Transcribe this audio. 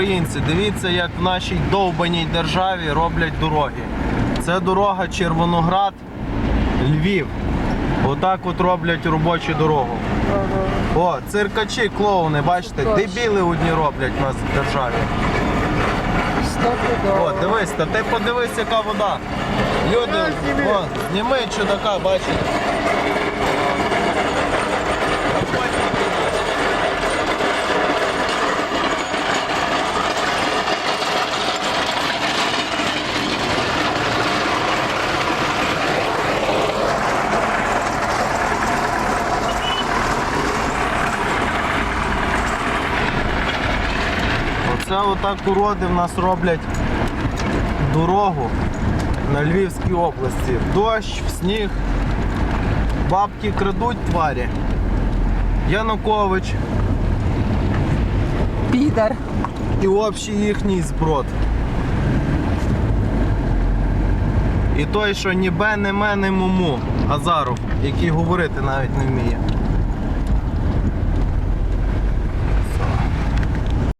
українці, дивіться, як в нашій довбаній державі роблять дороги. Це дорога Червоноград, Львів. Отак от роблять робочу дорогу. О, циркачі, клоуни, бачите, дебіли одні роблять в нас в державі. О, дивись, та ти подивись, яка вода. Люди, о, зніми чудака, бачите. Оце отак уроди в нас роблять дорогу на Львівській області. Дощ, в сніг. Бабки крадуть тварі. Янукович Підар. і общий їхній зброд. І той, що ні бе, не ме, не муму. Азаров, який говорити навіть не вміє.